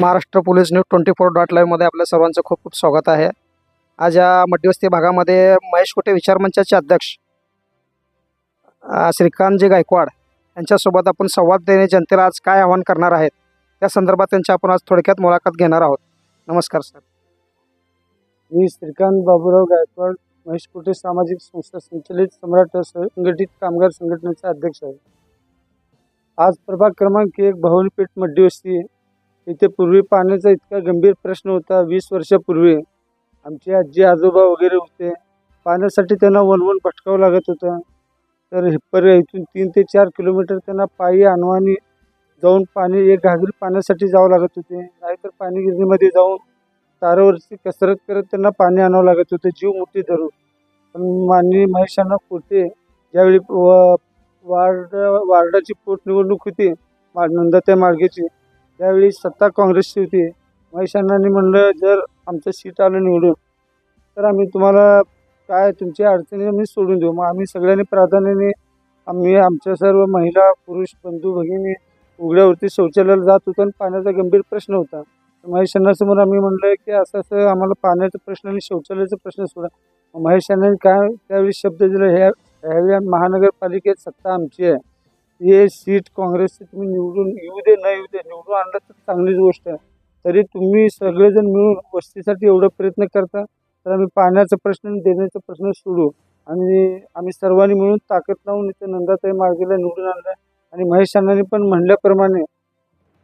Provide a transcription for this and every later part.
Maharashtra police news twenty four dot लाईव्हमध्ये आपल्या सर्वांचं खूप खूप स्वागत आहे. आज या मध्यवस्ती भागामध्ये महेश कुटे विचारमंचाचे अध्यक्ष श्रीकांतजी गायकवाड यांच्यासोबत आपण संवाद देणे जनतेला आज काय आवाहन करणार आहेत त्या संदर्भात त्यांची आपण आज थोडक्यात मुलाखत घेणार आहोत. नमस्कार सर. मी श्रीकांत बाबूराव गायकवाड महेश कुटे सामाजिक संस्था संचलित सम्राट संघटित कामगार संघटनेचा अध्यक्ष आहे. आज प्रभाग क्रमांक एक भावनीपेठ मध्यवस्ती इथे पूर्वी पाण्याचा इतका गंभीर प्रश्न होता. वीस वर्षापूर्वी आमचे आजी आजोबा वगैरे होते. पाण्यासाठी त्यांना वनवन भटकावं लागत होतं. तर हिप्पर इथून तीन ते चार किलोमीटर त्यांना पायी आणवानी जाऊन पाणी एक घागरी पाण्यासाठी जावं लागत होते. नाहीतर पाणी गिरणीमध्ये जाऊन तारावरची कसरत करत त्यांना पाणी आणावं लागत होतं. जीव मोठी धरून. पण माननीय महेशांना कोटे ज्यावेळी व- वार्ड वार्डाची पोटनिवडणूक होती मा मार्गेची त्यावेळी सत्ता काँग्रेसची होती. महेशांनानी म्हणलं जर आमचं सीट आलं निवडून तर आम्ही तुम्हाला काय तुमची अडचणी आम्ही सोडून देऊ. मग आम्ही सगळ्यांनी प्राधान्याने आम्ही आमच्या सर्व महिला पुरुष बंधू भगिनी उघड्यावरती शौचालयाला जात होतो आणि पाण्याचा गंभीर प्रश्न होता. महेश अण्णासमोर आम्ही म्हणलं की असं असं आम्हाला पाण्याचा प्रश्न आणि शौचालयाचा प्रश्न सोडा. महेश अण्णांनी काय त्यावेळी शब्द दिला ह्या ह्यावेळी महानगरपालिकेत सत्ता आमची आहे. हे सीट काँग्रेसचे तुम्ही निवडून येऊ दे न येऊ दे निवडून आणलं तर चांगलीच गोष्ट आहे. तरी तुम्ही सगळेजण मिळून वस्तीसाठी एवढा प्रयत्न करता तर आम्ही पाण्याचा प्रश्न आणि देण्याचा प्रश्न सोडू. आणि आम्ही सर्वांनी मिळून ताकद लावून इथे नंदाताई मार्गेला निवडून आणलं. आणि महेश अण्णांनी पण म्हणल्याप्रमाणे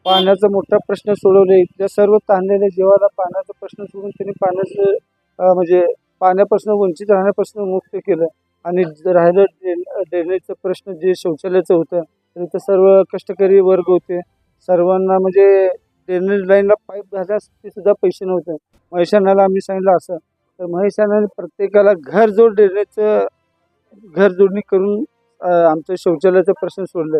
पाण्याचा मोठा प्रश्न सोडवले. इथल्या सर्व ताणलेल्या जीवाला पाण्याचा प्रश्न सोडून त्यांनी पाण्याचं म्हणजे पाण्यापासून वंचित राहण्यापासून मुक्त केलं. आणि राहिलं ड्रेन ड्रेनेजचं प्रश्न जे शौचालयाचं होतं तर इथं सर्व कष्टकरी वर्ग होते. सर्वांना म्हणजे ड्रेनेज लाईनला पाईप घालण्यासाठी सुद्धा पैसे नव्हते. महेशानाला आम्ही सांगितलं असं. तर महेशानाने प्रत्येकाला घर जोड ड्रेनेजचं घर जोडणी करून आमचं शौचालयाचा प्रश्न सोडलं.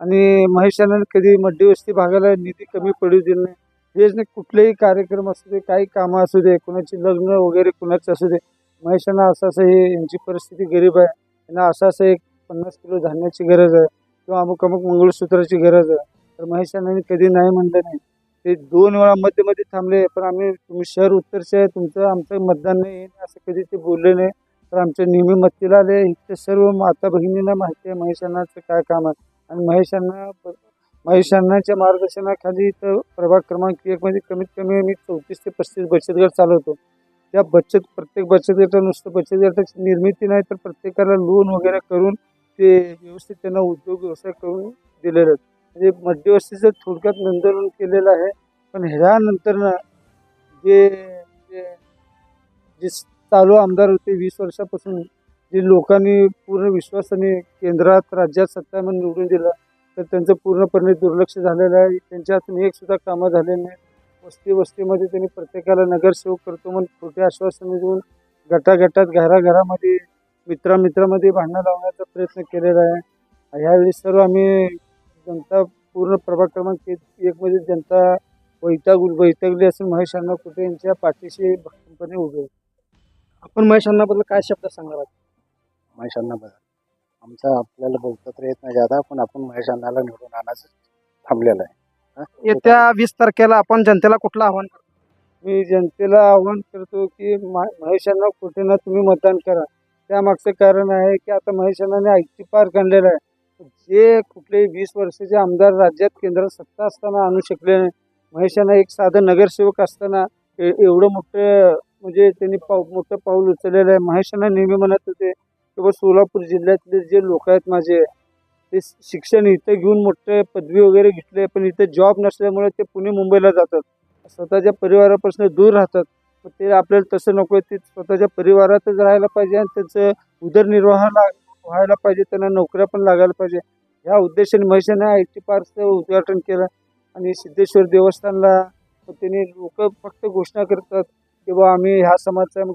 आणि महेशानाने कधी मध्यवस्ती भागाला निधी कमी पडू दिला नाही. हेच नाही कुठलेही कार्यक्रम असू दे काही कामं असू दे कुणाची लग्न वगैरे कुणाचं असू दे महेशांना असं असं हे यांची परिस्थिती गरीब आहे. यांना असं असं एक पन्नास किलो धान्याची गरज आहे किंवा अमुक अमुक मंगळसूत्राची गरज आहे. तर महेशांना कधी नाही म्हणलं नाही. ते दोन वेळा मध्ये मध्ये थांबले पण आम्ही तुम्ही शहर उत्तरचे आहे तुमचं आमचं मतदान नाही असं कधी ते बोलले नाही. तर आमच्या नेहमी मत्तीला आले. इथे सर्व माता बहिणींना माहिती आहे महेशांनाचं काय काम आहे. आणि महेशांना महेशांनाच्या मार्गदर्शनाखाली इथं प्रभाग क्रमांक एकमध्ये कमीत कमी आम्ही चौतीस ते पस्तीस बचत गट चालवतो. त्या बचत प्रत्येक बचत गटाला नुसतं बचत गटाची निर्मिती नाही तर प्रत्येकाला लोन वगैरे करून ते व्यवस्थित त्यांना उद्योग व्यवसाय करून दिलेले आहेत. म्हणजे मध्यवस्तीचं थोडक्यात नंदन केलेलं आहे पण ह्यानंतर ना जे जे चालू आमदार होते वीस वर्षापासून जे लोकांनी पूर्ण विश्वासाने केंद्रात राज्यात सत्ता म्हणून निवडून दिलं तर त्यांचं पूर्णपणे दुर्लक्ष झालेलं आहे. त्यांच्या हातून एक सुद्धा कामं झाले नाही वस्ती वस्तीमध्ये त्यांनी प्रत्येकाला नगरसेवक करतो म्हणून खोटे आश्वासन देऊन गटागटात घराघरामध्ये मित्रामित्रामध्ये भांडणं लावण्याचा प्रयत्न केलेला आहे. ह्यावेळी सर्व आम्ही जनता पूर्ण प्रभाग क्रमांक एक एकमध्ये जनता वैताग वैतागली असून महेश अण्णा कुठे यांच्या पाठीशी भक्कमपणे उभे आपण महेश अण्णाबद्दल काय शब्द सांगणार आहात? महेशांना अण्णाबद्दल. आमचा आपल्याला बोलता तर येत नाही जादा पण आपण महेशांनाला निवडून आणायचं थांबलेलं आहे. येत्या वीस तारखेला आपण जनतेला कुठलं आव्हान करतो? मी जनतेला आवाहन करतो की महेशांना कुठे ना तुम्ही मतदान करा. त्यामागचं कारण आहे की आता महेशांनाने आय टी पार्क आणलेला आहे. जे कुठलेही वीस वर्षाचे आमदार राज्यात केंद्रात सत्ता असताना आणू शकले नाही महेशांना एक साधं नगरसेवक असताना एवढं मोठं म्हणजे त्यांनी पाऊ मोठं पाऊल उचललेलं आहे. महेशांना नेहमी म्हणत होते की बा सोलापूर जिल्ह्यातले जे लोक आहेत माझे ते शिक्षण इथं घेऊन मोठे पदवी वगैरे घेतले पण इथं जॉब नसल्यामुळे ते पुणे मुंबईला जातात. स्वतःच्या परिवारापासून दूर राहतात. पण ते आपल्याला तसं नको ते स्वतःच्या परिवारातच राहायला पाहिजे आणि त्यांचं उदरनिर्वाहाला व्हायला पाहिजे त्यांना नोकऱ्या पण लागायला पाहिजे. ह्या उद्देशाने महेशाने आय टी पार्कचं उद्घाटन केलं आणि सिद्धेश्वर देवस्थानला त्यांनी लोक फक्त घोषणा करतात की बा आम्ही ह्या समाजाचा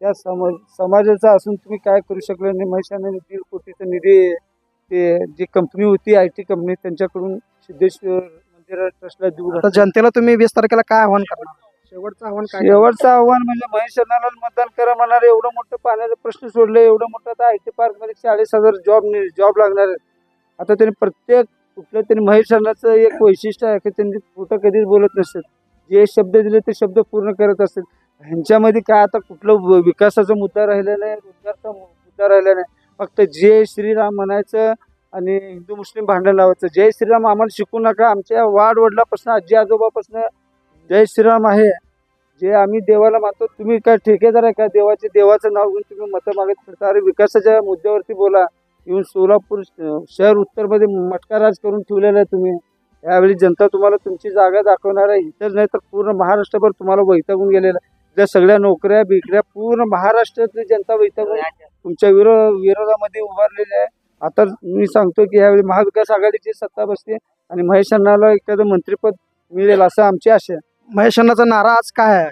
या समाज समाजाचा असून तुम्ही काय करू शकले नाही? महेशाने दीड कोटीचा निधी ते जी कंपनी होती आय टी कंपनी त्यांच्याकडून सिद्धेश्वर मंदिर ट्रस्टला देऊ आता जनतेला तुम्ही वीस तारखेला काय आव्हान करणार? शेवटचं आव्हान काय? शेवटचं आव्हान म्हणजे महेश अण्णाला मतदान करा म्हणणार एवढं मोठं पाण्याचा प्रश्न सोडले. एवढं मोठं आता आय टी पार्कमध्ये चाळीस हजार जॉब जॉब लागणार आहेत. आता त्यांनी प्रत्येक कुठलं तरी महेश अण्णाचं एक वैशिष्ट्य आहे की त्यांनी कुठं कधीच बोलत नसतात जे शब्द दिले ते शब्द पूर्ण करत असेल ह्यांच्यामध्ये काय आता कुठलं विकासाचा मुद्दा राहिला नाही रोजगारचा मुद्दा राहिला नाही. फक्त जय श्रीराम म्हणायचं आणि हिंदू मुस्लिम भांडण लावायचं. जय श्रीराम आम्हाला शिकू नका. आमच्या वाड वडिलापासून आजी आजोबापासून जय श्रीराम आहे. जे आम्ही देवाला मानतो तुम्ही काय ठेकेदार आहे का? देवाचे देवाचं नाव घेऊन तुम्ही मतं मागत फिरता. अरे विकासाच्या मुद्द्यावरती बोला. येऊन सोलापूर शहर उत्तरमध्ये मटका राज करून ठेवलेला आहे तुम्ही. यावेळी जनता तुम्हाला तुमची जागा दाखवणार आहे. इतर नाही तर पूर्ण महाराष्ट्रभर तुम्हाला वैतागून गेलेलं आहे. त्या सगळ्या नोकऱ्या बिकऱ्या पूर्ण महाराष्ट्रातली जनता वैतागून तुमच्या विरो विरोधामध्ये उभारलेली आहे. आता मी सांगतो की यावेळी महाविकास आघाडीची सत्ता बसते आणि महेश अण्णाला एखादं मंत्रिपद मिळेल असं आमची आशा आहे. महेश अण्णाचा नारा आज काय आहे?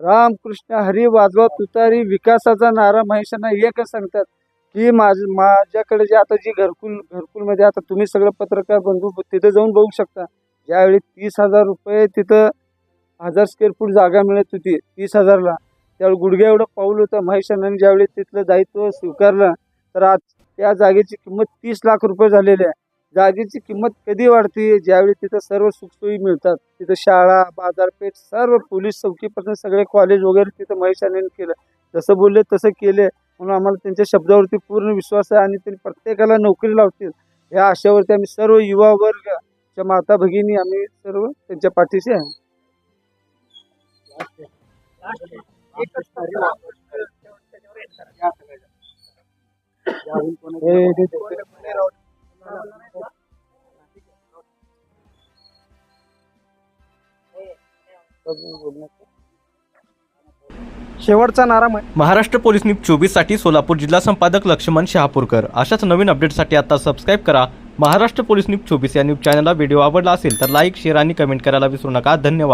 रामकृष्ण हरी वाजवा तुतारी विकासाचा नारा महेशांना एकच सांगतात की माझ माझ्याकडे जे आता जी घरकुल घरकुलमध्ये आता तुम्ही सगळं पत्रकार बंधू तिथं जाऊन बघू शकता. ज्यावेळी तीस हजार रुपये तिथं हजार स्क्वेअर फूट जागा मिळत होती. तीस हजारला. त्यावेळी गुडघ्या एवढं पाऊल होतं. महेशांना ज्यावेळी तिथलं दायित्व स्वीकारलं तर आज त्या जागेची किंमत तीस लाख रुपये झालेली आहे. जागेची किंमत कधी वाढते? ज्यावेळी तिथं सर्व सुखसोयी मिळतात. तिथं शाळा बाजारपेठ सर्व पोलीस चौकीपासून सगळे कॉलेज वगैरे तिथं महेशाने केलं. जसं बोलले तसं केले. म्हणून आम्हाला त्यांच्या शब्दावरती पूर्ण विश्वास आहे आणि ते प्रत्येकाला नोकरी लावतील. या आशावरती आम्ही सर्व युवा वर्गच्या माता भगिनी आम्ही सर्व त्यांच्या पाठीशी आहे. शेवटचा नारा महाराष्ट्र पोलीस न्यूज चोवीससाठी सोलापूर जिल्हा संपादक लक्ष्मण शहापूरकर. अशाच नवीन अपडेटसाठी आता सबस्क्राईब करा. महाराष्ट्र पोलीस न्यूज चोवीस या न्यूज चॅनलला व्हिडिओ आवडला असेल तर लाईक शेअर आणि कमेंट करायला विसरू नका. धन्यवाद.